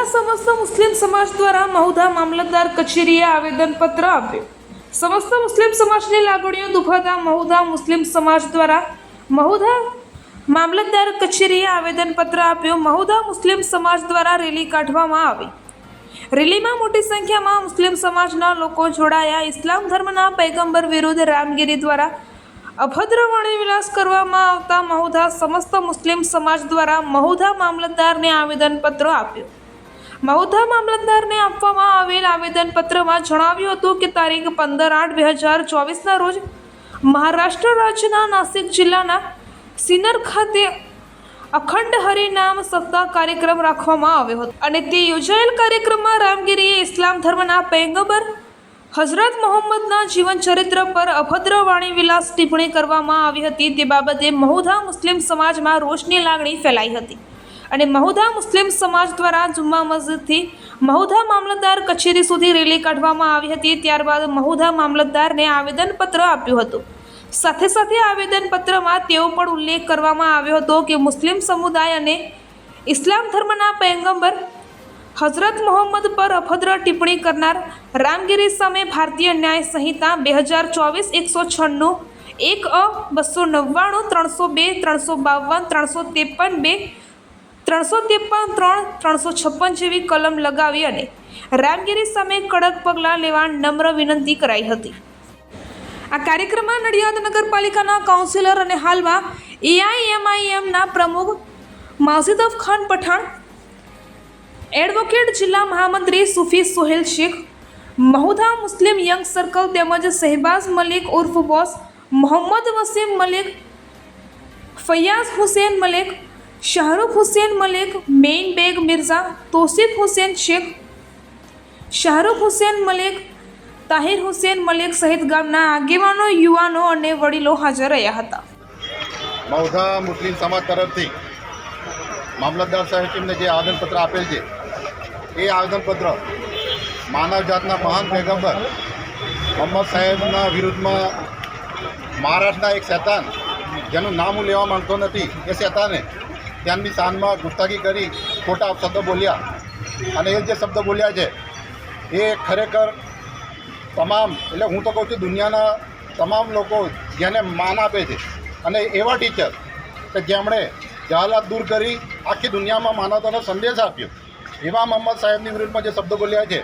મહુધા સમસ્ત મુસ્લિમ સમાજ દ્વારા મહુધા મામલતદાર કચેરીએ આવેદનપત્ર આપ્યું. સમસ્ત મુસ્લિમ સમાજની લાગણીઓ દુભાતા મહુધા મુસ્લિમ સમાજ દ્વારા મહુધા મામલતદાર કચેરીએ આવેદનપત્ર આપ્યું. મહુધા મુસ્લિમ સમાજ દ્વારા રેલી કાઢવામાં આવી. રેલીમાં મોટી સંખ્યામાં મુસ્લિમ સમાજના લોકો જોડાયા. ઇસ્લામ ધર્મના પૈગંબર વિરુદ્ધ રામગીરી દ્વારા અભદ્ર વિલાસ કરવામાં આવતા મહુધા સમસ્ત મુસ્લિમ સમાજ દ્વારા મહુધા મામલતદારને આવેદનપત્ર આપ્યું. મહુધા મામલતદારને આપવામાં આવેલ આવેદનપત્રમાં જણાવ્યું હતું કે તારીખ પંદર આઠ બે હજાર ચોવીસના રોજ મહારાષ્ટ્ર રાજ્યના નાસિક જિલ્લાના સિનર ખાતે અખંડ હરિનામ સપ્તાહ કાર્યક્રમ રાખવામાં આવ્યો હતો. અને તે યોજાયેલ કાર્યક્રમમાં રામગીરીએ ઇસ્લામ ધર્મના પૈગંબર હઝરત મોહમ્મદના જીવન ચરિત્ર પર અભદ્ર વાણી વિલાસ ટિપ્પણી કરવામાં આવી હતી. તે બાબતે મહુધા મુસ્લિમ સમાજમાં રોષની લાગણી ફેલાઈ હતી. અને મહુધા મુસ્લિમ સમાજ દ્વારા જુમ્મા મસ્જિદથી મહુધા મામલતદાર કચેરી સુધી રેલી કાઢવામાં આવી હતી. ત્યારબાદ મહુધા મામલતદારને આવેદનપત્ર આપ્યું હતું. સાથે સાથે આવેદનપત્રમાં તેઓ પણ ઉલ્લેખ કરવામાં આવ્યો હતો કે મુસ્લિમ સમુદાય અને ઇસ્લામ ધર્મના પૈગંબર હઝરત મોહમ્મદ પર અભદ્ર ટિપ્પણી કરનાર રામગીરી સામે ભારતીય ન્યાય સંહિતા બે હજાર ચોવીસ એકસો છન્નું એક અ બસો નવ્વાણું, ત્રણસો બે, ત્રણસો બાવન, ત્રણસો ત્રેપન બે ત્રણસો ત્રેપન, ત્રણ ત્રણસો છપ્પન જેવી કલમ લગાવી અને રામગીરી સામે કડક પગલાં લેવા નમ્ર વિનંતી કરાઈ હતી. આ કાર્યક્રમમાં નડિયાદ નગરપાલિકાના કાઉન્સિલર અને હાલમાં એઆઈએમઆઈએમના પ્રમુખ માઝિદફ ખાન પઠાણ, એડવોકેટ જિલ્લા મહામંત્રી સુફી સોહેલ શેખ, મહુધા મુસ્લિમ યંગ સર્કલ તેમજ શહેબાઝ મલિક ઉર્ફ બોસ, મોહમ્મદ વસીમ મલિક, ફૈયાઝ હુસેન મલિક શાહરુખ હુસેન મલિક, મેઇન બેગ મિર્ઝા, તોસિફ હુસેન શેખ. શાહરુખ હુસેન મલિક, તાહિર હુસેન મલિક સહિત ગામના આગેવાનો, યુવાનો અને વડીલો હાજર રહ્યા હતા. મૌધા મુસ્લિમ સમાજ તરફથી મામલતદાર સાહેબને જે આવેદનપત્ર આપેલ છે, એ આવેદનપત્ર માનવ જાતના મહાન પેગંબર મોહમ્મદ સાહેબના વિરુદ્ધમાં મહારાષ્ટ્રના એક શેતાન, જેનું નામ હું લેવા માંગતો નથી, એ શેતાને ત્યાંની શાનમાં ગુસ્તાગી કરી ખોટા શબ્દ બોલ્યા. અને એ જે શબ્દ બોલ્યા છે એ ખરેખર તમામ એટલે હું તો કહું છું દુનિયાના તમામ લોકો જેને માન આપે છે. અને એવા ટીચર કે જેમણે જહાલાત દૂર કરી આખી દુનિયામાં માનવતાનો સંદેશ આપ્યો. એવા મોહમ્મદ સાહેબની વિરુદ્ધમાં જે શબ્દો બોલ્યા છે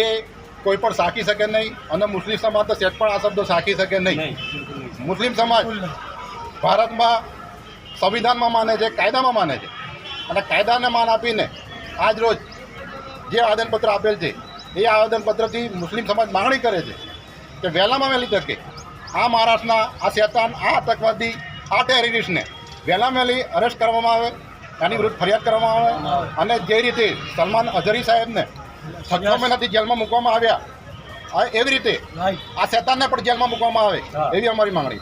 એ કોઈ પણ સાકી શકે નહીં અને મુસ્લિમ સમાજ તો સેટ પણ આ શબ્દો સાકી શકે નહીં. મુસ્લિમ સમાજ ભારતમાં સંવિધાનમાં માને છે કાયદામાં માને છે. અને કાયદાને માન આપીને આજ રોજ જે આવેદનપત્ર આપેલ છે એ આવેદનપત્રથી મુસ્લિમ સમાજ માંગણી કરે છે કે વહેલામાં વહેલી તકે આ મહારાષ્ટ્રના આ શેતાન આ આતંકવાદી આ ટેરરિસ્ટને વહેલામાં વહેલી અરેસ્ટ કરવામાં આવે એની વિરુદ્ધ ફરિયાદ કરવામાં આવે અને જે રીતે સલમાન અઝરી સાહેબને છ મહિનાથી જેલમાં મૂકવામાં આવ્યા એવી રીતે આ શેતાનને પણ જેલમાં મૂકવામાં આવે એવી અમારી માંગણી